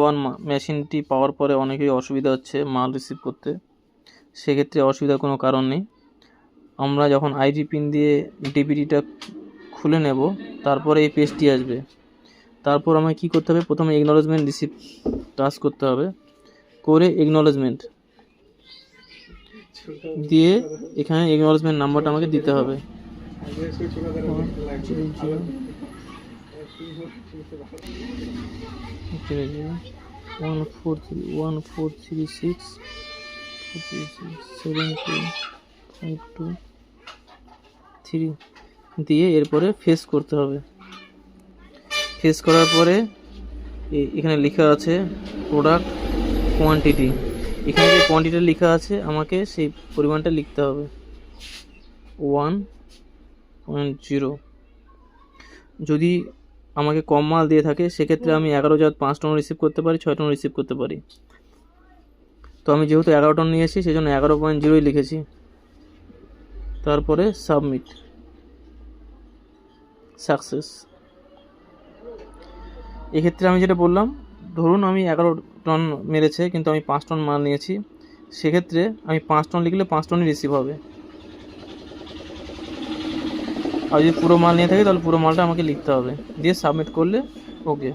One মেশিনটি পাওয়ার পরে অনেকেরই অসুবিধা হচ্ছে মাল রিসিভ করতে। সেক্ষেত্রে অসুবিধার কোনো কারণ নেই। আমরা যখন আইডি পিন দিয়ে ডিপিটিটা খুলে নেব, তারপরে এই পেজটি আসবে। তারপর আমায় কী করতে হবে? প্রথমে একনলেজমেন্ট রিসিভ টাচ করতে হবে। করে একনলেজমেন্ট দিয়ে এখানে একনলেজমেন্ট নাম্বারটা আমাকে দিতে হবে। One four three one four three six three six seven two five two three দিয়ে এরপরে ফেস করতে হবে। ফেস করার পরে এখানে লেখা আছে প্রোডাক্ট কোয়ান্টিটি এখানে যে কোয়ান্টিটি লেখা আছে, আমাকে সেই পরিমাণটা লিখতে হবে। ওয়ান পয়েন্ট জিরো যদি আমাকে কম মাল দিয়ে থাকে সেক্ষেত্রে আমি এগারো হাজার পাঁচ টন রিসিভ করতে পারি ছয় টন রিসিভ করতে পারি। তো আমি যেহেতু এগারো টন নিয়েছি সেই জন্য এগারো পয়েন্ট জিরোই লিখেছি। তারপরে সাবমিট সাকসেস এক্ষেত্রে আমি যেটা বললাম ধরুন আমি এগারো টন মেরেছে কিন্তু আমি পাঁচ টন মাল নিয়েছি সেক্ষেত্রে আমি পাঁচ টন লিখলে পাঁচ টনই রিসিভ হবে। আর যদি পুরো মাল নিয়ে থাকে তাহলে পুরো মালটা আমাকে লিখতে হবে। দিয়ে সাবমিট করলে ওকে